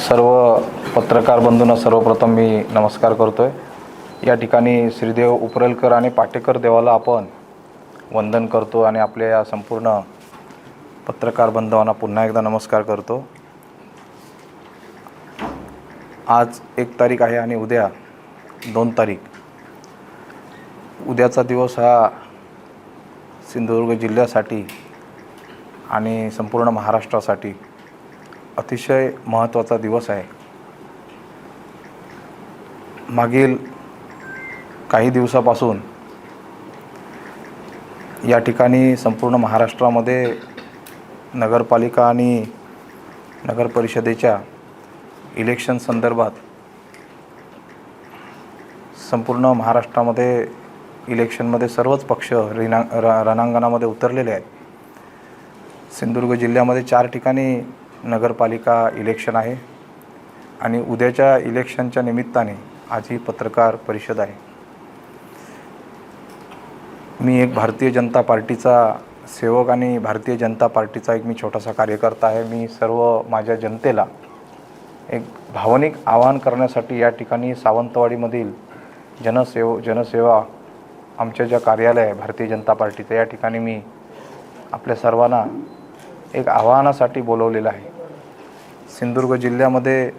सर्व पत्रकार बंधूंना सर्वप्रथम मी नमस्कार करतो आहे या ठिकाणी श्रीदेव उपरलकर आणि पाटेकर देवाला आपण वंदन करतो आणि आपल्या या संपूर्ण पत्रकार बंधवांना पुन्हा एकदा नमस्कार करतो. आज एक तारीख आहे आणि उद्या दोन तारीख. उद्याचा दिवस हा सिंधुदुर्ग जिल्ह्यासाठी आणि संपूर्ण महाराष्ट्रासाठी अतिशय महत्त्वाचा दिवस आहे. मागील काही दिवसापासून या ठिकाणी संपूर्ण महाराष्ट्रामध्ये नगरपालिका आणि नगर परिषदेच्या इलेक्शन संदर्भात संपूर्ण महाराष्ट्रामध्ये इलेक्शनमध्ये सर्वच पक्ष रिना र रणांगणामध्ये उतरलेले आहेत. सिंधुदुर्ग जिल्ह्यामध्ये चार ठिकाणी नगरपालिका इलेक्शन आहे. आणि उद्याच्या इलेक्शनच्या निमित्ताने आज ही पत्रकार परिषद आहे. मी एक भारतीय जनता पार्टीचा सेवक आणि भारतीय जनता पार्टीचा एक मी छोटासा कार्यकर्ता आहे. मी सर्व माझ्या जनतेला एक भावनिक आवाहन करण्यासाठी या ठिकाणी सावंतवाडीमधील जनसेव जनसेवा आमच्या ज्या कार्यालय आहे भारतीय जनता पार्टीचं या ठिकाणी मी आपल्या सर्वांना एक आव्हानासाठी बोलवलेलं आहे. सिंधुदुर्ग जिल्ह्यामध्ये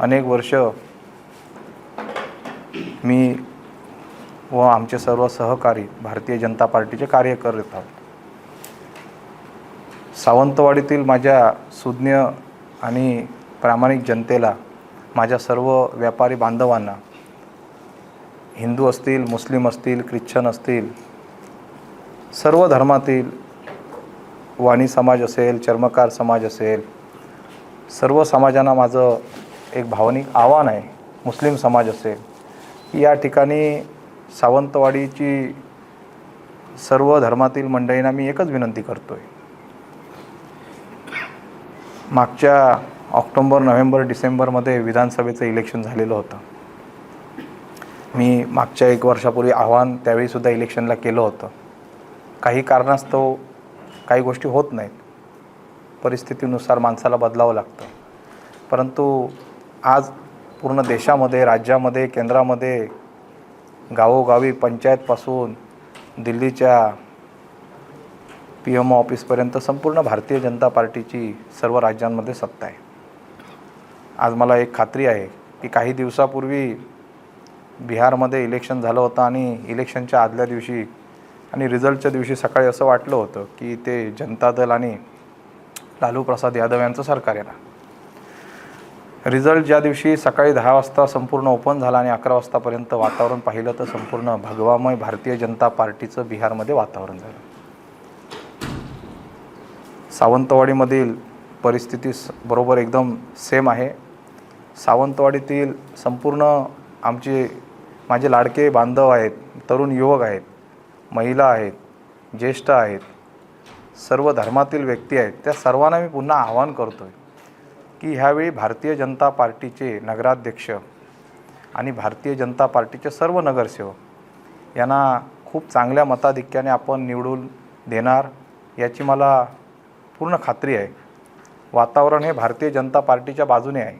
अनेक वर्ष मी व आमचे सर्व सहकारी भारतीय जनता पार्टीचे कार्य करत आहोत. सावंतवाडीतील माझ्या सुज्ञ आणि प्रामाणिक जनतेला माझ्या सर्व व्यापारी बांधवांना हिंदू असतील मुस्लिम असतील ख्रिश्चन असतील सर्व धर्मातील वाणी समाज असेल चर्मकार समाज असेल सर्व समाजांना माझं एक भावनिक आव्हान आहे. मुस्लिम समाज असेल की या ठिकाणी सावंतवाडीची सर्व धर्मातील मंडळींना मी एकच विनंती करतो आहे मागच्या ऑक्टोंबर नोव्हेंबर डिसेंबरमध्ये विधानसभेचं इलेक्शन झालेलं होतं. मी मागच्या एक वर्षापूर्वी आव्हान त्यावेळीसुद्धा इलेक्शनला केलं होतं. काही कारणास्तव काही गोष्टी होत नाहीत. परिस्थितीनुसार माणसाला बदलावं लागतं. परंतु आज पूर्ण देशामध्ये राज्यामध्ये केंद्रामध्ये गावोगावी पंचायतपासून दिल्लीच्या पी एम ऑफिसपर्यंत संपूर्ण भारतीय जनता पार्टीची सर्व राज्यांमध्ये सत्ता आहे. आज मला एक खात्री आहे की काही दिवसापूर्वी बिहारमध्ये इलेक्शन झालं होतं आणि इलेक्शनच्या आदल्या दिवशी आणि रिझल्टच्या दिवशी सकाळी असं वाटलं होतं की ते जनता दल आणि लालू प्रसाद यादव यांचं सरकार येणार. रिझल्ट ज्या दिवशी सकाळी दहा वाजता संपूर्ण ओपन झाला आणि अकरा वाजतापर्यंत वातावरण पाहिलं तर संपूर्ण भगवामय भारतीय जनता पार्टीचं बिहारमध्ये वातावरण झालं. सावंतवाडीमधील परिस्थिती स बरोबर एकदम सेम आहे. सावंतवाडीतील संपूर्ण आमचे माझे लाडके बांधव आहेत तरुण युवक आहेत महिला आहेत ज्येष्ठ आहेत सर्व धर्मातील व्यक्ती आहेत त्या सर्वांना मी पुन्हा आवाहन करतो आहे की ह्यावेळी भारतीय जनता पार्टीचे नगराध्यक्ष आणि भारतीय जनता पार्टीचे सर्व नगरसेवक यांना खूप चांगल्या मताधिक्याने आपण निवडून देणार याची मला पूर्ण खात्री आहे. वातावरण हे भारतीय जनता पार्टीच्या बाजूने आहे.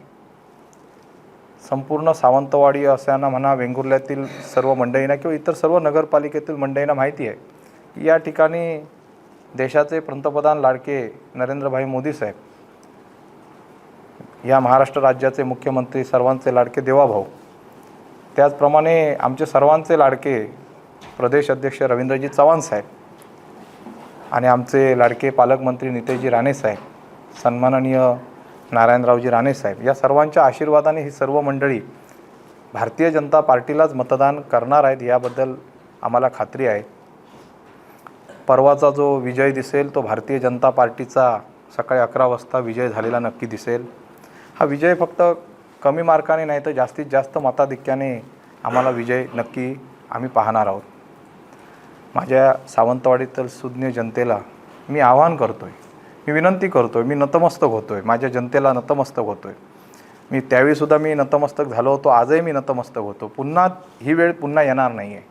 संपूर्ण सावंतवाडी असताना म्हणा वेंगुर्ल्यातील सर्व मंडळींना किंवा इतर सर्व नगरपालिकेतील मंडळींना माहिती आहे की या ठिकाणी देशाचे पंतप्रधान लाडके नरेंद्रभाई मोदी साहेब या महाराष्ट्र राज्याचे मुख्यमंत्री सर्वांचे लाडके देवाभाऊ. त्याचप्रमाणे आमचे सर्वांचे लाडके प्रदेश अध्यक्ष रवींद्रजी चव्हाण साहेब आणि आमचे लाडके पालकमंत्री नितेशजी राणे साहेब सन्माननीय नारायणरावजी राणे साहेब या सर्वांच्या आशीर्वादाने ही सर्व मंडळी भारतीय जनता पार्टीलाच मतदान करणार आहेत याबद्दल आम्हाला खात्री आहे. परवाचा जो विजय दिसेल तो भारतीय जनता पार्टीचा सकाळी अकरा वाजता विजय झालेला नक्की दिसेल. हा विजय फक्त कमी मार्काने नाही तर जास्तीत जास्त मताधिक्याने आम्हाला विजय नक्की आम्ही पाहणार आहोत. माझ्या सावंतवाडीतील सुज्ञ जनतेला मी आवाहन करतो आहे मी विनंती करतो आहे मी नतमस्तक होतो आहे माझ्या जनतेला नतमस्तक होतो आहे मी त्यावेळीसुद्धा मी नतमस्तक झालो होतो आजही मी नतमस्तक होतो. पुन्हा ही वेळ पुन्हा येणार नाही आहे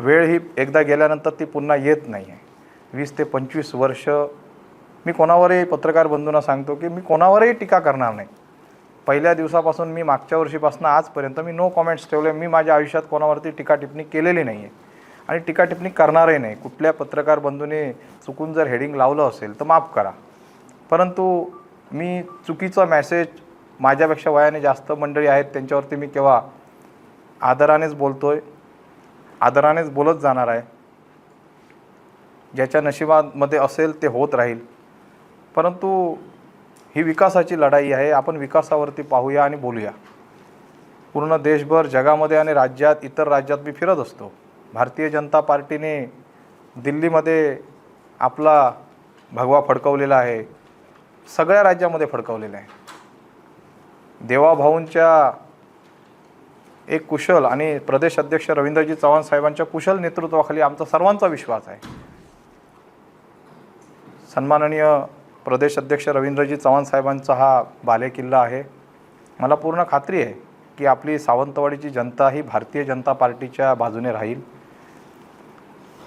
वेळ ही एकदा गेल्यानंतर ती पुन्हा येत नाही. आहे वीस ते पंचवीस वर्ष मी कोणावरही पत्रकार बंधूंना सांगतो की मी कोणावरही टीका करणार नाही. पहिल्या दिवसापासून मी मागच्या वर्षीपासून आजपर्यंत मी नो कॉमेंट्स ठेवले मी माझ्या आयुष्यात कोणावरती टीका टिप्पणी केलेली नाही आहे आणि टीका टिप्पणी करणारही नाही. कुठल्या पत्रकार बंधूने चुकून जर हेडिंग लावलं असेल तर माफ करा. परंतु मी चुकीचा मॅसेज माझ्यापेक्षा वयाने जास्त मंडळी आहेत त्यांच्यावरती मी केव्हा आदरानेच बोलतो आहे आदरानेच बोलत जाणार आहे. ज्याच्या नशिबामध्ये असेल ते होत राहील. परंतु ही विकासाची लढाई आहे. आपण विकासावरती पाहूया आणि बोलूया. पूर्ण देशभर जगामध्ये आणि राज्यात इतर राज्यात मी फिरत असतो. भारतीय जनता पार्टीने दिल्लीमध्ये आपला भगवा फडकवलेला आहे. सगळ्या राज्यामध्ये फडकवलेला आहे. देवाभाऊंच्या एक कुशल आणि प्रदेश अध्यक्ष रवींद्रजी चव्हाण साहेबांच्या कुशल नेतृत्वाखाली आमचा सर्वांचा विश्वास आहे. सन्माननीय प्रदेश अध्यक्ष रवींद्रजी चव्हाण साहेबांचा हा बालेकिल्ला आहे. मला पूर्ण खात्री आहे की आपली सावंतवाडीची जनता ही भारतीय जनता पार्टीच्या बाजूने राहील.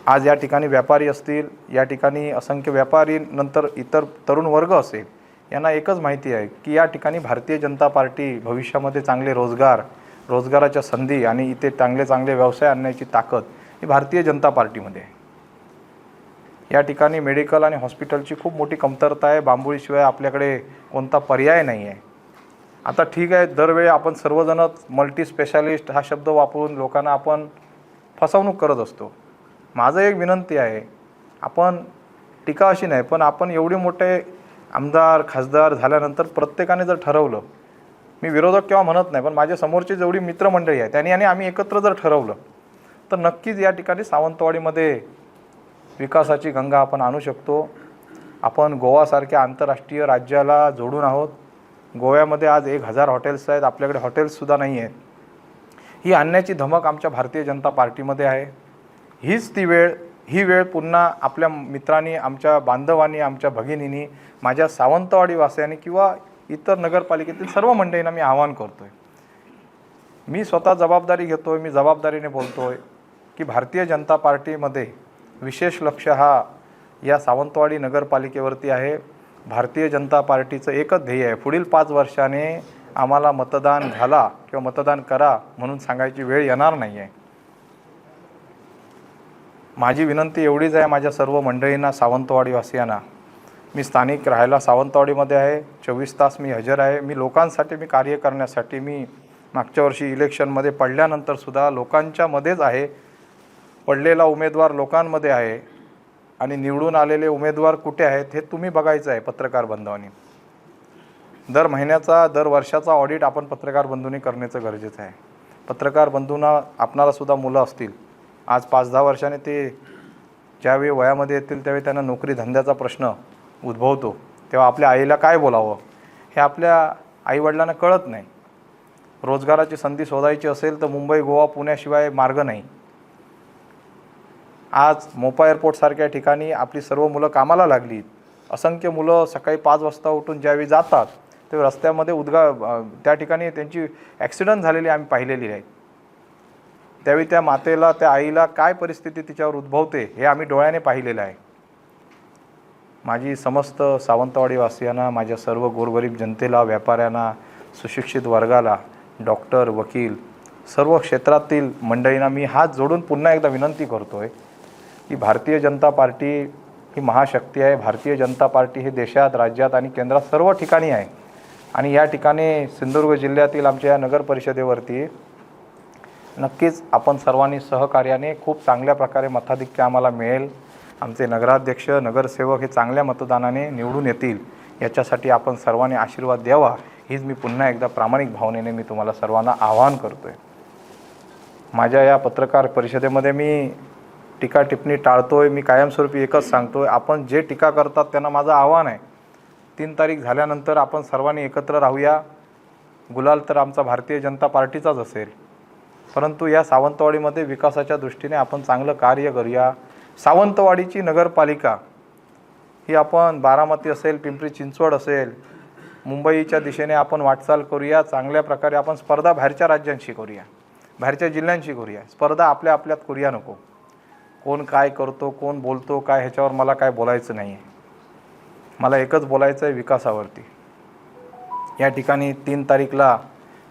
आज या ठिकाणी व्यापारी असतील या ठिकाणी असंख्य व्यापारी नंतर इतर तरुण वर्ग असेल यांना एकच माहिती आहे की या ठिकाणी भारतीय जनता पार्टी भविष्यामध्ये चांगले रोजगार रोजगाराच्या संधी आणि इथे चांगले चांगले व्यवसाय आणण्याची ताकद ही भारतीय जनता पार्टीमध्ये आहे. या ठिकाणी मेडिकल आणि हॉस्पिटलची खूप मोठी कमतरता आहे. बांबोळीशिवाय आपल्याकडे कोणता पर्याय नाही आहे. आता ठीक आहे दरवेळी आपण सर्वजणच मल्टी स्पेशालिस्ट हा शब्द वापरून लोकांना आपण फसवणूक करत असतो. माझं एक विनंती आहे आपण टीका अशी नाही पण आपण एवढे मोठे आमदार खासदार झाल्यानंतर प्रत्येकाने जर ठरवलं मी विरोधक केव्हा म्हणत नाही पण माझ्या समोरची जेवढी मित्रमंडळी आहे त्यांनी आणि आम्ही एकत्र जर ठरवलं तर नक्कीच या ठिकाणी सावंतवाडीमध्ये विकासाची गंगा आपण आणू शकतो. आपण गोवासारख्या आंतरराष्ट्रीय राज्याला जोडून आहोत. गोव्यामध्ये आज एक हजार हॉटेल्स आहेत आपल्याकडे हॉटेल्ससुद्धा नाही आहेत. ही आणण्याची धमक आमच्या भारतीय जनता पार्टीमध्ये आहे. हीच ती वेळ ही वेळ पुन्हा आपल्या मित्रांनी आमच्या बांधवांनी आमच्या भगिनींनी माझ्या सावंतवाडीवासियांनी किंवा इतर नगरपालिकेतील सर्व मंडळींना मी आवाहन करतो आहे मी स्वतः जबाबदारी घेतो आहे मी जबाबदारीने बोलतो आहे की भारतीय जनता पार्टीमध्ये विशेष लक्ष हा या सावंतवाडी नगरपालिकेवरती आहे. भारतीय जनता पार्टीचं एकच ध्येय आहे. पुढील पाच वर्षाने आम्हाला मतदान घाला किंवा मतदान करा म्हणून सांगायची वेळ येणार नाही आहे माझी विनंती एवढीच आहे माझ्या सर्व मंडळींना सावंतवाडीवासियांना. मी स्थानिक राहायला सावंतवाडीमध्ये आहे चोवीस तास मी हजर आहे. मी लोकांसाठी मी कार्य करण्यासाठी मी मागच्या वर्षी इलेक्शनमध्ये पडल्यानंतरसुद्धा लोकांच्यामध्येच आहे. पडलेला उमेदवार लोकांमध्ये आहे आणि निवडून आलेले उमेदवार कुठे आहेत हे तुम्ही बघायचं आहे पत्रकार बंधवांनी. दर महिन्याचा दर वर्षाचा ऑडिट आपण पत्रकार बंधूंनी करण्याचं गरजेचं आहे. पत्रकार बंधूंना आपणालासुद्धा मुलं असतील. आज पाच दहा वर्षाने ते ज्यावेळी वयामध्ये येतील त्यावेळी त्यांना नोकरी धंद्याचा प्रश्न उद्भवतो तेव्हा आपल्या आईला काय बोलावं हे आपल्या आईवडिलांना कळत नाही. रोजगाराची संधी शोधायची असेल तर मुंबई गोवा पुण्याशिवाय मार्ग नाही. आज मोपा एअरपोर्टसारख्या ठिकाणी आपली सर्व मुलं कामाला लागली असंख्य मुलं सकाळी पाच वाजता उठून ज्यावेळी जातात ते रस्त्यामध्ये उद्गा त्या ठिकाणी त्यांची ॲक्सिडंट झालेली आम्ही पाहिलेली आहे. त्यावेळी त्या मातेला त्या आईला काय परिस्थिती तिच्यावर उद्भवते हे आम्ही डोळ्याने पाहिलेलं आहे. माझी समस्त सावंतवाडीवासियांना माझ्या सर्व गोरगरीब जनतेला व्यापाऱ्यांना सुशिक्षित वर्गाला डॉक्टर वकील सर्व क्षेत्रातील मंडळींना मी हात जोडून पुन्हा एकदा विनंती करतो आहे की भारतीय जनता पार्टी ही महाशक्ती आहे. भारतीय जनता पार्टी हे देशात राज्यात आणि केंद्रात सर्व ठिकाणी आहे. आणि या ठिकाणी सिंधुदुर्ग जिल्ह्यातील आमच्या या नगर परिषदेवरती नक्कीच आपण सर्वांनी सहकार्याने खूप चांगल्या प्रकारे मताधिक्य आम्हाला मिळेल. आमचे नगराध्यक्ष नगरसेवक हे चांगल्या मतदानाने निवडून येतील याच्यासाठी आपण सर्वांनी आशीर्वाद द्यावा हीच मी पुन्हा एकदा प्रामाणिक भावनेने मी तुम्हाला सर्वांना आवाहन करतो आहे माझ्या या पत्रकार परिषदेमध्ये मी टीका टिप्पणी टाळतो आहे मी कायमस्वरूपी एकच सांगतो आहे आपण जे टीका करतात त्यांना माझं आव्हान आहे. तीन तारीख झाल्यानंतर आपण सर्वांनी एकत्र राहूया. गुलाल तर आमचा भारतीय जनता पार्टीचाच असेल. परंतु या सावंतवाडीमध्ये विकासाच्या दृष्टीने आपण चांगलं कार्य करूया. सावंतवाडीची नगरपालिका ही आपण बारामती असेल पिंपरी चिंचवड असेल मुंबईच्या दिशेने आपण वाटचाल करूया चांगल्या प्रकारे आपण स्पर्धा बाहेरच्या राज्यांशी करूया बाहेरच्या जिल्ह्यांशी करूया. स्पर्धा आपल्या आपल्यात करूया नको. कोण काय करतो कोण बोलतो काय ह्याच्यावर मला काय बोलायचं नाही आहे मला एकच बोलायचं आहे विकासावरती. या ठिकाणी तीन तारीखला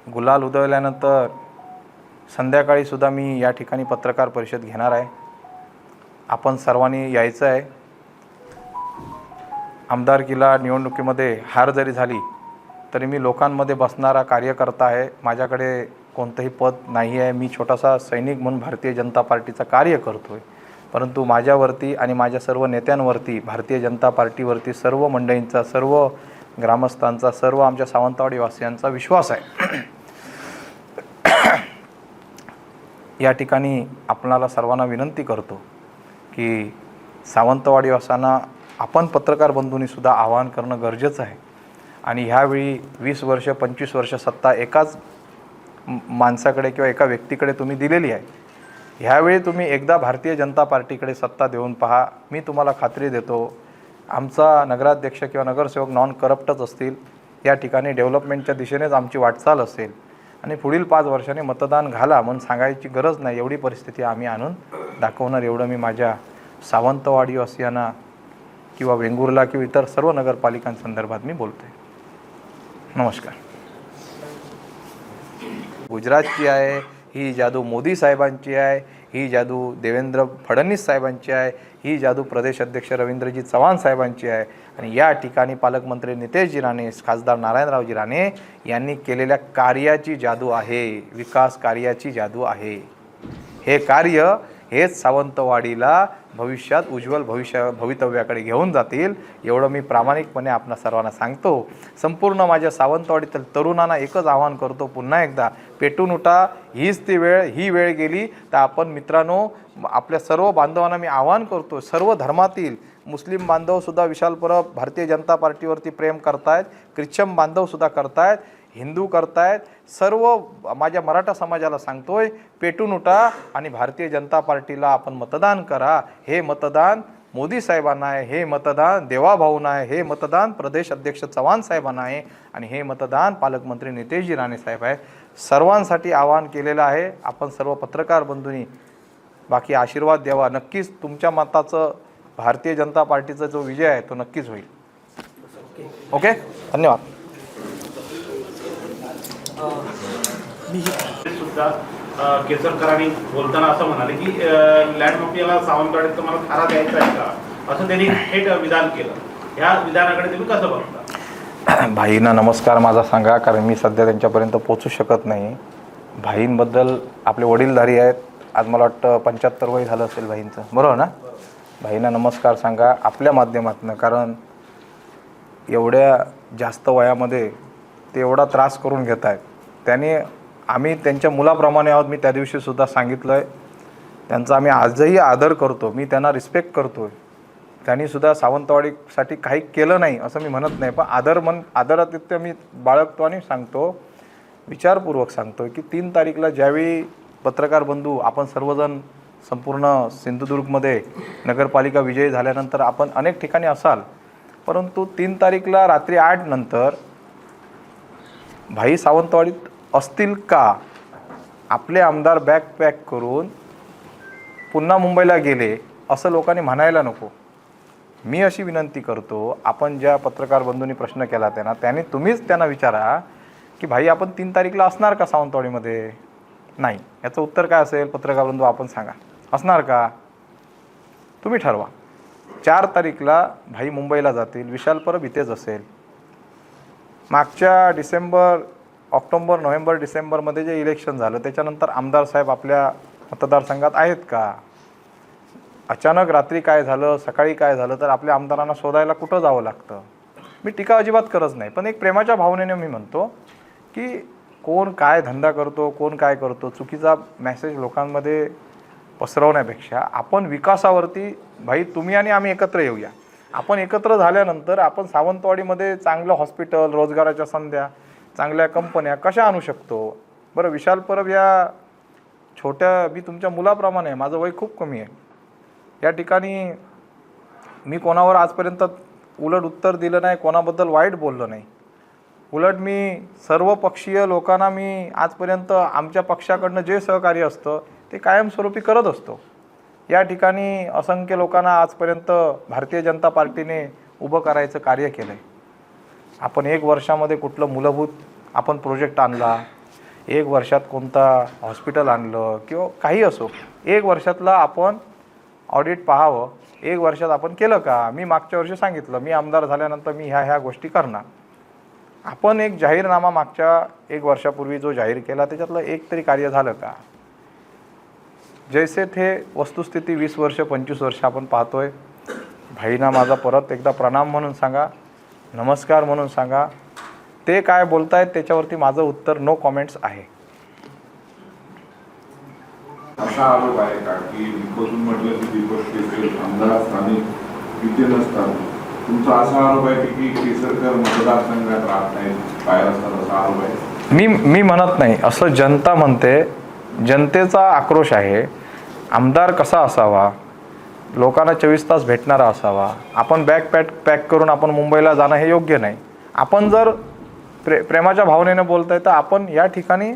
गुलाल उधळल्यानंतर संध्याकाळीसुद्धा मी या ठिकाणी पत्रकार परिषद घेणार आहे. आपण सर्वांनी यायचं आहे. आमदारकीला निवडणुकीमध्ये हार जरी झाली तरी मी लोकांमध्ये बसणारा कार्यकर्ता आहे. माझ्याकडे कोणतंही पद नाही आहे. मी छोटासा सैनिक म्हणून भारतीय जनता पार्टीचं कार्य करतो आहे परंतु माझ्यावरती आणि माझ्या सर्व नेत्यांवरती भारतीय जनता पार्टीवरती सर्व मंडळींचा सर्व ग्रामस्थांचा सर्व आमच्या सावंतवाडी वासियांचा विश्वास आहे. या ठिकाणी आपणाला सर्वांना विनंती करतो. की सावंतवाडी वासांना आपण पत्रकार बंधूंनीसुद्धा आवाहन करणं गरजेचं आहे. आणि ह्यावेळी वीस वर्ष पंचवीस वर्ष सत्ता एकाच माणसाकडे किंवा एका व्यक्तीकडे तुम्ही दिलेली आहे. ह्यावेळी तुम्ही एकदा भारतीय जनता पार्टीकडे सत्ता देऊन पहा. मी तुम्हाला खात्री देतो आमचा नगराध्यक्ष किंवा नगरसेवक नॉन करप्टच असतील. या ठिकाणी डेव्हलपमेंटच्या दिशेनेच आमची वाटचाल असेल. आणि पुढील पाच वर्षाने मतदान घाला म्हणून सांगायची गरज नाही. एवढी परिस्थिती आम्ही आणून दाखवणार. एवढं मी माझ्या सावंतवाडी सावंतवाडीवासियांना किंवा वेंगुर्ला किंवा इतर सर्व नगरपालिकांसंदर्भात मी बोलतोय. नमस्कार. गुजरातची आहे ही जादू मोदी साहेबांची आहे ही जादू देवेंद्र फडणवीस साहेबांची आहे ही जादू प्रदेश अध्यक्ष रवींद्रजी चव्हाण साहेबांची आहे. आणि या ठिकाणी पालकमंत्री नितेशजी राणे खासदार नारायणरावजी राणे यांनी केलेल्या कार्याची जादू आहे विकास कार्याची जादू आहे. हे कार्य हेच सावंतवाडीला भविष्यात उज्ज्वल भविष्य भवितव्याकडे घेऊन जातील. एवढं मी प्रामाणिकपणे आपणा सर्वांना सांगतो. संपूर्ण माझ्या सावंतवाडीतील तरुणांना एकच आवाहन करतो पुन्हा एकदा पेटून उठा. हीच ती वेळ ही वेळ गेली. तर आपण मित्रांनो आपल्या सर्व बांधवांना मी आवाहन करतो सर्व धर्मातील मुस्लिम बांधवसुद्धा विशाल परब भारतीय जनता पार्टीवरती प्रेम करतायत. ख्रिश्चन बांधवसुद्धा करतायत. हिंदू करतायत सर्व माझ्या मराठा समाजाला सांगतोय पेटून उठा आणि भारतीय जनता पार्टीला आपण मतदान करा. हे मतदान मोदी साहेबांना आहे हे मतदान देवाभाऊंना आहे हे मतदान प्रदेश अध्यक्ष चव्हाण साहेबांना आहे आणि हे मतदान पालकमंत्री नितेशजी राणे साहेब आहे सर्वांसाठी आवाहन केलेलं आहे आपण सर्व पत्रकार बंधूंनी बाकी आशीर्वाद द्यावा. नक्कीच तुमच्या मताचं भारतीय जनता पार्टीचा जो विजय आहे तो नक्कीच होईल. ओके? धन्यवाद. सुद्धा केसरकरांनी बोलताना असं म्हणाले की लँड माफियाला सावंतवाडीत तुम्हाला थारा द्यायचा आहे का? असं त्यांनी थेट विधान केलं. ह्या विधानाकडे तुम्ही कसं बघता? भाईंना नमस्कार माझा सांगा कारण मी सध्या त्यांच्यापर्यंत पोचू शकत नाही. भाईंबद्दल आपले वडीलधारी आहेत. आज मला वाटतं पंच्याहत्तर वय झालं असेल भाईंचं. बरोबर ना? भाईंना नमस्कार सांगा आपल्या माध्यमातून कारण एवढ्या जास्त वयामध्ये ते एवढा त्रास करून घेत आहेत. त्याने आम्ही त्यांच्या मुलाप्रमाणे आहोत मी त्या दिवशीसुद्धा सांगितलं आहे त्यांचा आम्ही आजही आदर करतो मी त्यांना रिस्पेक्ट करतो आहे त्यांनीसुद्धा सावंतवाडीसाठी काही केलं नाही असं मी म्हणत नाही पण आदर मन आदरातिथ्य मी बाळगतो आणि सांगतो विचारपूर्वक सांगतो की तीन तारीखला ज्यावेळी पत्रकार बंधू आपण सर्वजण संपूर्ण सिंधुदुर्गमध्ये नगरपालिका विजयी झाल्यानंतर आपण अनेक ठिकाणी असाल परंतु तीन तारीखला रात्री आठ नंतर भाई सावंतवाडीत असतील का? आपले आमदार बॅग पॅक करून पुन्हा मुंबईला गेले असं लोकांनी म्हणायला नको. मी अशी विनंती करतो आपण ज्या पत्रकार बंधूंनी प्रश्न केला त्यांना त्याने तुम्हीच त्यांना विचारा की भाई आपण तीन तारीखला असणार का सावंतवाडीमध्ये? नाही. याचं उत्तर काय असेल? पत्रकार बंधू आपण सांगा. असणार का? तुम्ही ठरवा. चार तारीखला भाई मुंबईला जातील विशाल परब इथेच असेल. मागच्या डिसेंबर ऑक्टोंबर नोव्हेंबर डिसेंबरमध्ये जे इलेक्शन झालं त्याच्यानंतर आमदार साहेब आपल्या मतदारसंघात आहेत का? अचानक रात्री काय झालं सकाळी काय झालं तर आपल्या आमदारांना शोधायला कुठं जावं लागतं? मी टीका अजिबात करत नाही पण एक प्रेमाच्या भावनेने मी म्हणतो की कोण काय धंदा करतो कोण काय करतो चुकीचा मेसेज लोकांमध्ये पसरवण्यापेक्षा आपण विकासावरती भाई तुम्ही आणि आम्ही एकत्र येऊया. आपण एकत्र झाल्यानंतर आपण सावंतवाडीमध्ये चांगलं हॉस्पिटल रोजगाराच्या संध्या चांगल्या कंपन्या कशा आणू शकतो? बरं विशाल परब या छोट्या मी तुमच्या मुलाप्रमाणे आहे माझं वय खूप कमी आहे. या ठिकाणी मी कोणावर आजपर्यंत उलट उत्तर दिलं नाही कोणाबद्दल वाईट बोललं नाही. उलट मी सर्व पक्षीय लोकांना मी आजपर्यंत आमच्या पक्षाकडनं जे सहकार्य असतं ते कायमस्वरूपी करत असतो. या ठिकाणी असंख्य लोकांना आजपर्यंत भारतीय जनता पार्टीने उभं करायचं कार्य केलं आहे आपण एक वर्षामध्ये कुठलं मूलभूत आपण प्रोजेक्ट आणला एक वर्षात कोणता हॉस्पिटल आणलं किंवा काही असो एक वर्षातला आपण ऑडिट पाहावं एक वर्षात आपण केलं का? मी मागच्या वर्षी सांगितलं मी आमदार झाल्यानंतर मी ह्या ह्या गोष्टी करणार. आपण एक जाहीरनामा मागच्या एक वर्षापूर्वी जो जाहीर केला त्याच्यातलं एक तरी कार्य झालं का? जैसे थे वस्तुस्थिती वीस वर्ष पंचवीस वर्ष आपण पाहतोय. भाईना माझा परत एकदा प्रणाम म्हणून सांगा नमस्कार म्हणून सांगा. ते काय बोलतायत त्याच्यावरती माझं उत्तर नो कॉमेंट्स आहे. असा आरोप आहे का की म्हटलं की दीपक केसर आमदार स्थानिक विद्य नसतात तुमचा असा आरोप आहे की केसरकर मतदारसंघात राहत नाहीत बाहेर असतात असा आरोप आहे? मी मी म्हणत नाही. असं जनता म्हणते जनतेचा आक्रोश आहे. आमदार कसा असावा? लोकांना चोवीस तास भेटणारा असावा. आपण बॅग पॅक पॅक करून आपण मुंबईला जाणं हे योग्य नाही. आपण जर प्रे प्रेमाच्या भावनेनं आहे तर आपण या ठिकाणी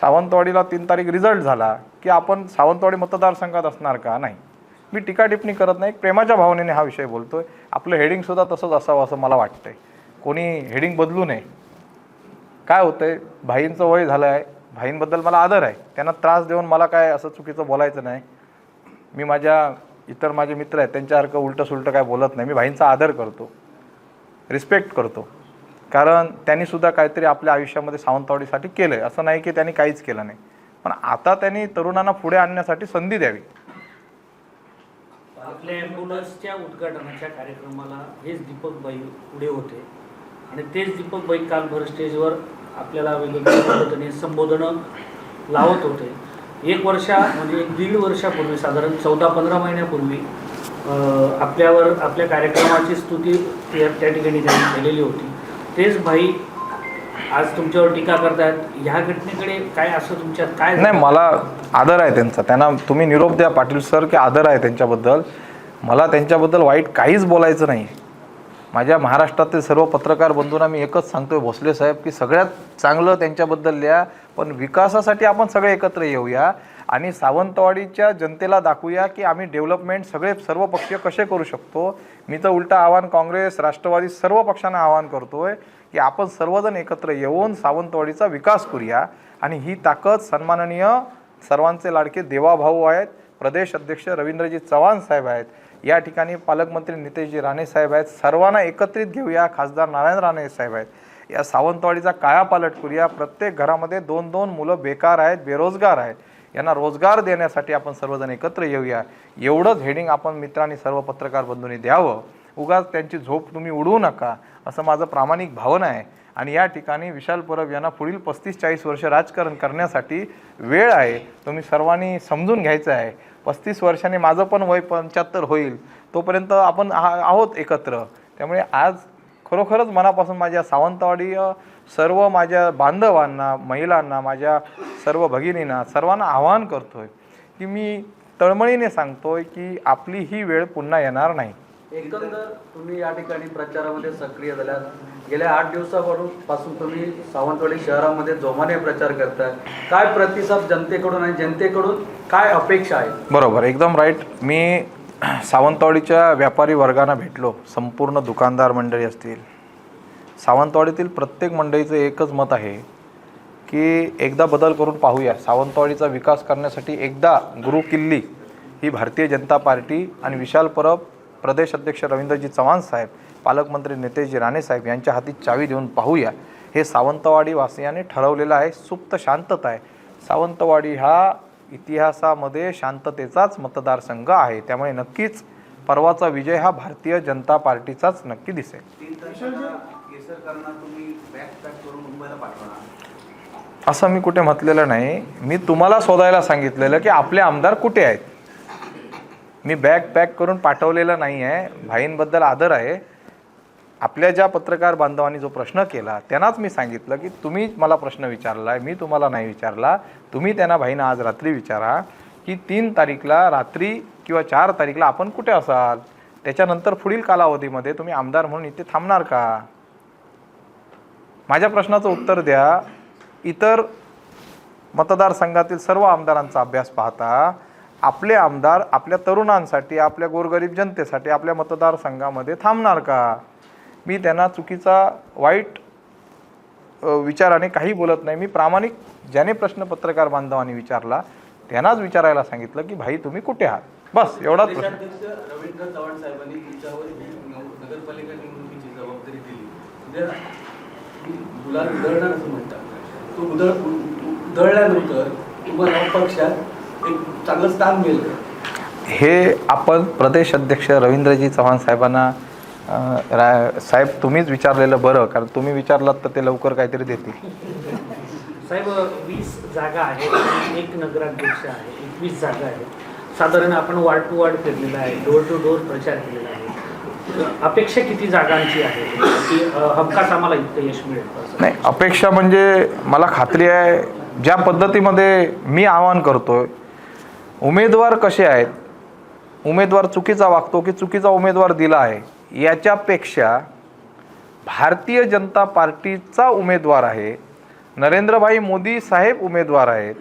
सावंतवाडीला तीन तारीख रिझल्ट झाला की आपण सावंतवाडी मतदारसंघात असणार का? नाही. मी टीका टिप्पणी करत नाही. प्रेमाच्या भावनेने हा विषय बोलतो आहे आपलं हेडिंगसुद्धा तसंच असावं असं मला वाटतं आहे कोणी हेडिंग बदलू नये. काय होतं आहे भाईंचं वय झालं आहे भाईंबद्दल मला आदर आहे. त्यांना त्रास देऊन मला काय असं चुकीचं बोलायचं नाही. मी माझ्या इतर माझे मित्र आहेत त्यांच्यासारखं उलटं सुलटं काय बोलत नाही. मी भाईंचा आदर करतो. रिस्पेक्ट करतो. कारण त्यांनी सुद्धा काहीतरी आपल्या आयुष्यामध्ये सावंतवाडीसाठी केलं आहे असं नाही की त्यांनी काहीच केलं नाही. पण आता त्यांनी तरुणांना पुढे आणण्यासाठी संधी द्यावी. आपल्या ॲम्ब्युलन्सच्या उद्घाटनाच्या कार्यक्रमाला हेच दीपकबाई पुढे होते. आणि तेच दीपकबाई काल भर स्टेजवर आपल्याला वेगवेगळ्या पद्धतीने संबोधनं लावत होते. एक वर्षा म्हणजे एक दीड वर्षापूर्वी साधारण चौदा पंधरा महिन्यापूर्वी आपल्यावर आपल्या कार्यक्रमाची स्तुती त्या त्या ठिकाणी त्यांनी केलेली होती. तेच भाई आज तुमच्यावर टीका करतायत. ह्या घटनेकडे काय असं तुमच्यात काय नाही मला आदर आहे त्यांचा. त्यांना तुम्ही निरोप द्या पाटील सर की आदर आहे त्यांच्याबद्दल. मला त्यांच्याबद्दल वाईट काहीच बोलायचं नाही. माझ्या महाराष्ट्रातील सर्व पत्रकार बंधूंना मी एकच सांगतोय भोसले साहेब की सगळ्यात चांगलं त्यांच्याबद्दल लिहा पण विकासासाठी आपण सगळे एकत्र येऊया आणि सावंतवाडीच्या जनतेला दाखवूया की आम्ही डेव्हलपमेंट सगळे सर्व पक्ष कसे करू शकतो. मी तर उलटा आव्हान काँग्रेस राष्ट्रवादी सर्व पक्षांना आवाहन करतोय की आपण सर्वजण एकत्र येऊन सावंतवाडीचा विकास करूया. आणि ही ताकद सन्माननीय सर्वांचे लाडके देवाभाऊ आहेत. प्रदेश अध्यक्ष रवींद्रजी चव्हाण साहेब आहेत. या ठिकाणी पालकमंत्री नितेशजी राणे साहेब आहेत. सर्वांना एकत्रित घेऊया खासदार नारायण राणे साहेब आहेत. या सावंतवाडीचा कायापालट करूया प्रत्येक घरामध्ये दोन दोन मुलं बेकार आहेत बेरोजगार आहेत. यांना रोजगार देण्यासाठी आपण सर्वजण एकत्र येऊया. एवढंच हेडिंग आपण मित्रांनी सर्व पत्रकार बंधूंनी द्यावं. उगाच त्यांची झोप तुम्ही उडवू नका असं माझं प्रामाणिक भावना आहे. आणि या ठिकाणी विशाल परब यांना पुढील पस्तीस चाळीस वर्ष राजकारण करण्यासाठी वेळ आहे. तुम्ही सर्वांनी समजून घ्यायचं आहे. पस्तीस वर्षाने माझं पण वय पंच्याहत्तर होईल तोपर्यंत आपण आ- आहोत एकत्र. त्यामुळे आज खरोखरच मनापासून माझ्या सावंतवाडी सर्व माझ्या बांधवांना महिलांना माझ्या सर्व भगिनींना सर्वांना आवाहन करतोय की मी तळमळीने सांगतोय की आपली ही वेळ पुन्हा येणार नाही. एकंदर तुम्ही या ठिकाणी प्रचारामध्ये सक्रिय झाल्यात. गेल्या आठ दिवसावरून पासून तुम्ही सावंतवाडी शहरामध्ये जोमाने प्रचार करताय. काय प्रतिसाद जनतेकडून आणि जनतेकडून काय अपेक्षा आहे बरोबर एकदम राईट मी सावंतवाडीच्या व्यापारी वर्गांना भेटलो. संपूर्ण दुकानदार मंडळी असतील. सावंतवाडीतील प्रत्येक मंडळीचं एकच मत आहे की एकदा बदल करून पाहूया. सावंतवाडीचा विकास करण्यासाठी एकदा गुरु किल्ली ही भारतीय जनता पार्टी आणि विशाल परब प्रदेश अध्यक्ष रवींद्रजी चव्हाण साहेब पालकमंत्री नितेशजी राणे साहेब यांच्या हाती चावी देऊन पाहूया. हे सावंतवाडी वासियाने ठरवलेलं आहे सुप्त शांतता आहे. सावंतवाडी हा इतिहासामध्ये शांततेचाच मतदारसंघ आहे. त्यामुळे नक्कीच परवाचा विजय हा भारतीय जनता पार्टीचाच नक्की दिसेल. असं मी कुठे म्हटलेलं नाही. मी तुम्हाला शोधायला सांगितलेलं की आपले आमदार कुठे आहेत? मी बॅग पॅक करून पाठवलेलं नाही आहे. भाईंबद्दल आदर आहे. आपल्या ज्या पत्रकार बांधवांनी जो प्रश्न केला त्यांनाच मी सांगितलं की तुम्ही मला प्रश्न विचारला आहे मी तुम्हाला नाही विचारला. तुम्ही त्यांना भाईंना आज रात्री विचारा की तीन तारीखला रात्री किंवा चार तारीखला आपण कुठे असाल? त्याच्यानंतर पुढील कालावधीमध्ये तुम्ही आमदार म्हणून इथे थांबणार का? माझ्या प्रश्नाचं उत्तर द्या. इतर मतदारसंघातील सर्व आमदारांचा अभ्यास पाहता. आपले आमदार आपल्या तरुणांसाठी आपल्या गोरगरीब जनतेसाठी आपल्या मतदारसंघामध्ये थांबणार का? मी त्यांना चुकीचा वाईट विचाराने काही बोलत नाही. मी प्रामाणिक ज्याने प्रश्न पत्रकार बांधवांनी विचारला त्यांनाच विचारायला सांगितलं की भाई तुम्ही कुठे आहात? बस एवढाच प्रश्न. रवींद्र चव्हाण साहेबांनी तुमच्यावर नगरपालिका निवडणुकीची जबाबदारी दिली. उद्या ही असं म्हणतात. तो तुम्हाला पक्षात एक चांगलं स्थान मिळेल? हे आपण प्रदेश अध्यक्ष रवींद्रजी चव्हाण साहेबांना रा साहेब तुम्हीच विचारलेलं बरं कारण तुम्ही विचारलात तर ते लवकर काहीतरी देतील. साहेब वीस जागा आहेत एक नगराध्यक्ष आहे एकवीस जागा आहेत. साधारण आपण वार्ड टू वार्ड फिरलेला आहे डोर टू डोर प्रचार केलेला आहे. अपेक्षा किती जागांची आहे? की हमखास आम्हाला इतकं यश मिळेल नाही अपेक्षा म्हणजे मला खात्री आहे ज्या पद्धतीमध्ये मी आवाहन करतोय उमेदवार कसे आहेत? उमेदवार चुकीचा वागतो की चुकीचा उमेदवार दिला आहे? याच्यापेक्षा भारतीय जनता पार्टीचा उमेदवार आहे. नरेंद्रभाई मोदी साहेब उमेदवार आहेत.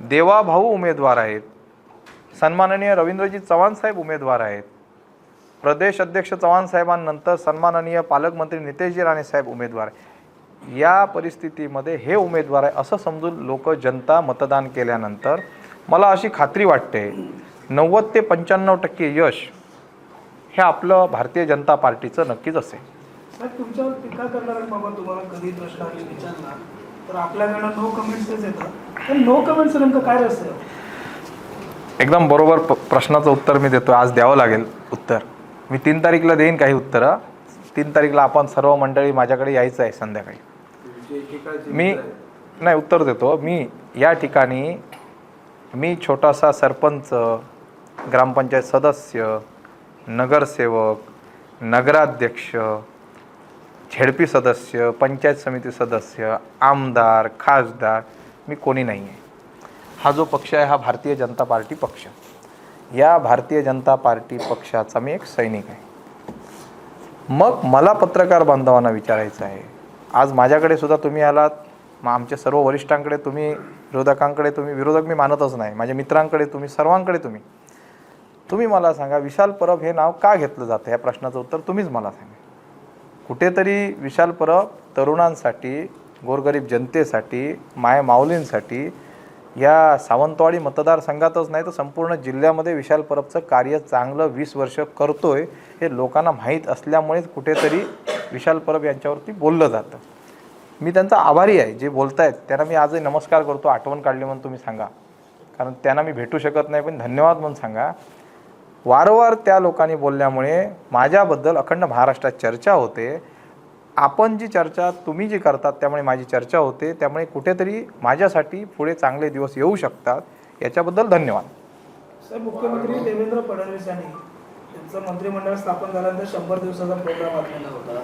देवाभाऊ उमेदवार आहेत. सन्माननीय रवींद्रजी चव्हाण साहेब उमेदवार आहेत. प्रदेश अध्यक्ष चव्हाण साहेबांनंतर सन्माननीय पालकमंत्री नितेशजी राणे साहेब उमेदवार आहे. या परिस्थितीमध्ये हे उमेदवार आहे असं समजून लोक जनता मतदान केल्यानंतर मला अशी खात्री वाटते. नव्वद ते पंच्याण्णव टक्के यश हे आपलं भारतीय जनता पार्टीचं नक्कीच असेल. साहेब तुमच्यावर टीका करणाऱ्यांबाबत तुम्हाला कधी प्रश्न आले विचारला तर आपल्याकडनं नो कमेंट्सच येतं तर नो कमेंट्स नेमकं काय असतं एकदम बरोबर प प्रश्नाचं उत्तर मी देतो आज द्यावं लागेल उत्तर. मी तीन तारीखला देईन काही उत्तरं. तीन तारीखला आपण सर्व मंडळी माझ्याकडे यायचं आहे संध्याकाळी. मी नाही उत्तर देतो. मी या ठिकाणी मी छोटासा सरपंच ग्रामपंचायत सदस्य नगरसेवक नगराध्यक्ष झेडपी सदस्य पंचायत समिती सदस्य आमदार खासदार मी कोणी नाही आहे हा जो पक्ष आहे हा भारतीय जनता पार्टी पक्ष. या भारतीय जनता पार्टी पक्षाचा मी एक सैनिक आहे. मग मला पत्रकार बांधवांना विचारायचं आहे. आज माझ्याकडे सुद्धा तुम्ही आलात. मग आमच्या सर्व वरिष्ठांकडे तुम्ही विरोधकांकडे तुम्ही विरोधक मी मानतच नाही. माझ्या मित्रांकडे तुम्ही सर्वांकडे तुम्ही. तुम्ही मला सांगा विशाल परब हे नाव का घेतलं जातं? या प्रश्नाचं उत्तर तुम्हीच मला सांगा. कुठेतरी विशाल परब तरुणांसाठी गोरगरीब जनतेसाठी माय माऊलींसाठी या सावंतवाडी मतदारसंघातच नाही तर संपूर्ण जिल्ह्यामध्ये विशाल परबचं कार्य चांगलं वीस वर्ष करतोय हे लोकांना माहीत असल्यामुळेच कुठेतरी विशाल परब यांच्यावरती बोललं जातं. मी त्यांचा आभारी आहे जे बोलत आहेत त्यांना मी आजही नमस्कार करतो आठवण काढली म्हणून तुम्ही सांगा. कारण त्यांना मी भेटू शकत नाही पण धन्यवाद म्हणून सांगा. वारंवार त्या लोकांनी बोलल्यामुळे माझ्याबद्दल अखंड महाराष्ट्रात चर्चा होते. आपण जी चर्चा तुम्ही जी करतात त्यामुळे माझी चर्चा होते. त्यामुळे कुठेतरी माझ्यासाठी पुढे चांगले दिवस येऊ शकतात. याच्याबद्दल धन्यवाद. सर मुख्यमंत्री देवेंद्र फडणवीस यांनी त्यांचं मंत्रिमंडळ स्थापन झाल्यानंतर शंभर दिवसाचा प्रोग्राम आखलेला होता.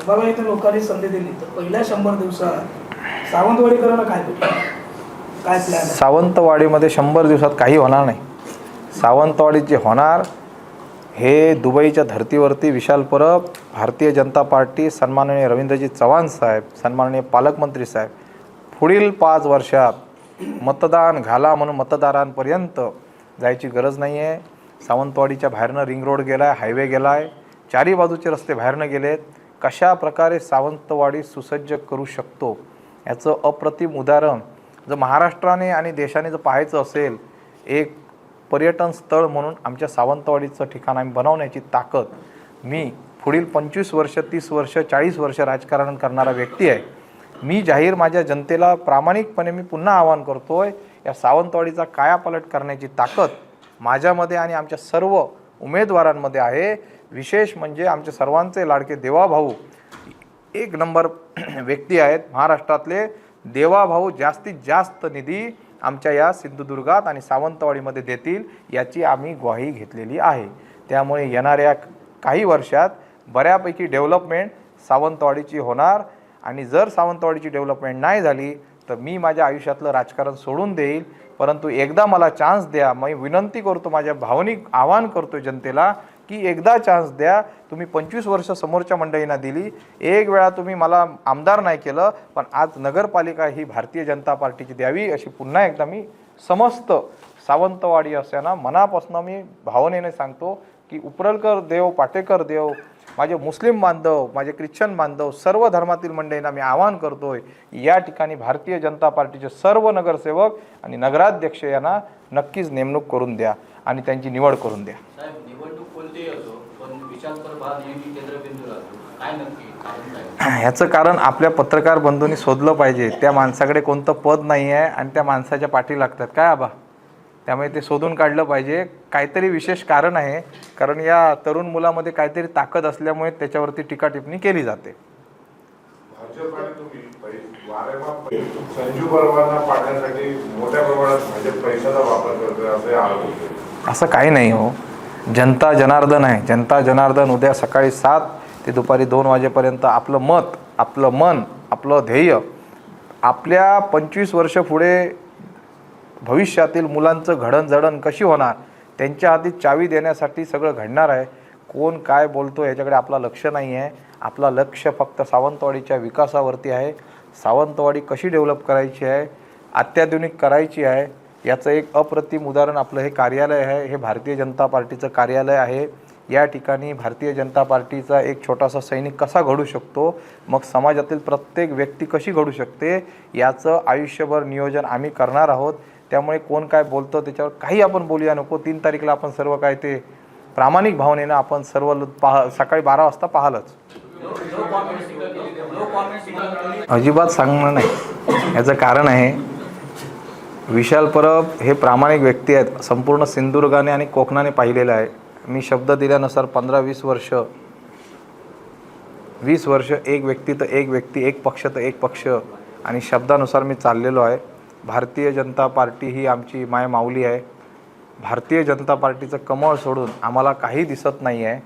तुम्हाला इथे लोकांनी संधी दिली. तर पहिल्या शंभर दिवसात सावंतवाडीकरांना काय भेटलं काय प्लॅन सावंतवाडीमध्ये शंभर दिवसात काही होणार नाही. सावंतवाडीत जे होणार हे दुबईच्या धर्तीवरती विशाल परब भारतीय जनता पार्टी सन्माननीय रवींद्रजी चव्हाण साहेब सन्माननीय पालकमंत्री साहेब पुढील पाच वर्षात मतदान घाला म्हणून मतदारांपर्यंत जायची गरज नाही आहे सावंतवाडीच्या बाहेरनं रिंग रोड गेला आहे हायवे गेला आहे चारी बाजूचे रस्ते बाहेरनं गेलेत. कशा प्रकारे सावंतवाडी सुसज्ज करू शकतो? याचं अप्रतिम उदाहरण जर महाराष्ट्राने आणि देशाने जर पाहायचं असेल एक पर्यटन स्थळ म्हणून आमच्या सावंतवाडीचं ठिकाण आम्ही बनवण्याची ताकद मी पुढील पंचवीस वर्ष तीस वर्ष चाळीस वर्ष राजकारण करणारा व्यक्ती आहे. मी जाहीर माझ्या जनतेला प्रामाणिकपणे मी पुन्हा आवाहन करतो आहे या सावंतवाडीचा कायापालट करण्याची ताकद माझ्यामध्ये आणि आमच्या सर्व उमेदवारांमध्ये आहे. विशेष म्हणजे आमचे सर्वांचे लाडके देवाभाऊ एक नंबर व्यक्ती आहेत. महाराष्ट्रातले देवाभाऊ जास्तीत जास्त निधी आमच्या या सिंधुदुर्गात आणि सावंतवाडीमध्ये देतील याची आम्ही ग्वाही घेतलेली आहे. त्यामुळे येणाऱ्या काही वर्षात बऱ्यापैकी डेव्हलपमेंट सावंतवाडीची होणार आणि जर सावंतवाडीची डेव्हलपमेंट नाही झाली तर मी माझ्या आयुष्यातलं राजकारण सोडून देईल. परंतु एकदा मला चान्स द्या मी विनंती करतो माझ्या भावनिक आवाहन करतो जनतेला की एकदा चान्स द्या. तुम्ही पंचवीस वर्ष समोरच्या मंडळींना दिली. एक वेळा तुम्ही मला आमदार नाही केलं पण आज नगरपालिका ही भारतीय जनता पार्टीची द्यावी अशी पुन्हा एकदा मी समस्त सावंतवाडी असताना मनापासून मी भावनेने सांगतो की उपरलकर देव पाटेकर देव माझे मुस्लिम बांधव माझे ख्रिश्चन बांधव सर्व धर्मातील मंडळींना मी आवाहन करतोय या ठिकाणी भारतीय जनता पार्टीचे सर्व नगरसेवक आणि नगराध्यक्ष यांना नक्कीच नेमणूक करून द्या आणि त्यांची निवड करून द्या. साहेब कोणतीही असो पण विशाल प्रभा नेहमी केंद्रबिंदू राहतो. काय नक्की? कारण काय? ह्याचं कारण आपल्या पत्रकार बंधूंनी शोधलं पाहिजे. त्या माणसाकडे कोणतं पद नाही आहे आणि त्या माणसाच्या पाठी लागतात. काय आबा? त्यामुळे ते शोधून काढलं पाहिजे. काहीतरी विशेष कारण आहे. कारण या तरुण मुलामध्ये काहीतरी ताकद असल्यामुळे त्याच्यावरती टीका टिप्पणी केली जाते. भाजप आणि तुम्ही पै- वारेमाप संजू पाडण्यासाठी मोठ्या प्रमाणात भाजप पैशाचा वापर करतोय असे आरोप होते असं काही नाही हो. जनता जनार्दन आहे. जनता जनार्दन उद्या सकाळी सात ते दुपारी दोन वाजेपर्यंत आपलं मत आपलं मन आपलं ध्येय आपल्या पंचवीस वर्ष पुढे भविष्यातील मुलांचं घडणझडण कशी होणार त्यांच्या हाती चावी देण्यासाठी सगळं घडणार आहे. कोण काय बोलतो याच्याकडे आपलं लक्ष नाही आहे. आपलं लक्ष फक्त सावंतवाडीच्या विकासावरती आहे. सावंतवाडी कशी डेव्हलप करायची आहे अत्याधुनिक करायची आहे याचं एक अप्रतिम उदाहरण आपलं हे कार्यालय आहे. हे भारतीय जनता पार्टीचं कार्यालय आहे. या ठिकाणी भारतीय जनता पार्टीचा एक छोटासा सैनिक कसा घडू शकतो? मग समाजातील प्रत्येक व्यक्ती कशी घडू शकते? याचं आयुष्यभर नियोजन आम्ही करणार आहोत. त्यामुळे कोण काय बोलतं त्याच्यावर काही आपण बोलूया नको. तीन तारीखला आपण सर्व काय ते प्रामाणिक भावनेनं आपण सर्व ल- पाह सकाळी बारा वाजता पाहालच. अजिबात सांगणं नाही. याचं कारण आहे विशाल परब हे प्रामाणिक व्यक्ती आहेत. संपूर्ण सिंधुदुर्गाने आणि कोकणाने पाहिलेलं आहे. मी शब्द दिल्यानुसार पंधरा वीस वर्ष वीस वर्ष एक व्यक्ती तर एक व्यक्ती एक पक्ष तर एक पक्ष आणि शब्दानुसार मी चाललेलो आहे. भारतीय जनता पार्टी ही आमची माय माऊली आहे. भारतीय जनता पार्टीचं कमळ सोडून आम्हाला काही दिसत नाही आहे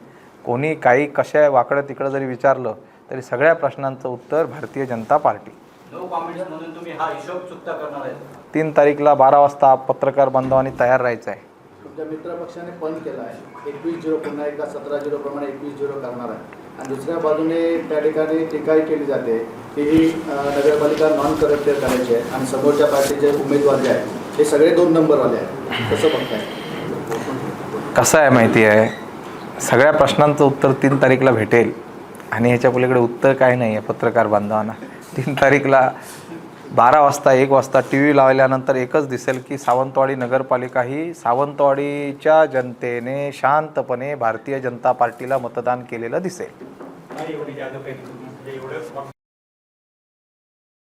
कोणी काही कशा वाकडं तिकडं जरी विचारलं तरी सगळ्या प्रश्नांचं उत्तर Bharatiya Janata party. No comments म्हणून तुम्ही हा हिशोब चुकता करणार आहे तीन तारीखला बारा वाजता पत्रकार बांधवांनी तयार राहायचं आहे. तुमच्या मित्रपक्षाने पण केला आहे. एकवीस झिरो पुन्हा एकदा सतरा झिरो प्रमाणे एकवीस झिरो करणार आहे. आणि दुसऱ्या बाजूने त्या ठिकाणी टीकाही केली जाते. की ही अं, नगरपालिका नॉन करप्टेड करायची आहे. आणि समोरच्या पार्टीचे उमेदवार जे आहेत हे सगळे दोन नंबरवाले आहेत. कसं बघताय? कसं आहे माहिती आहे? सगळ्या प्रश्नांचं उत्तर तीन तारीखला भेटेल. आणि ह्याच्या पलीकडे उत्तर काय नाही आहे पत्रकार बांधवांना. तीन तारीखला बारा वाजता एक वाजता टी व्ही लावल्यानंतर एकच दिसेल की सावंतवाडी नगरपालिका ही सावंतवाडीच्या जनतेने शांतपणे भारतीय जनता पार्टीला मतदान केलेलं दिसेल.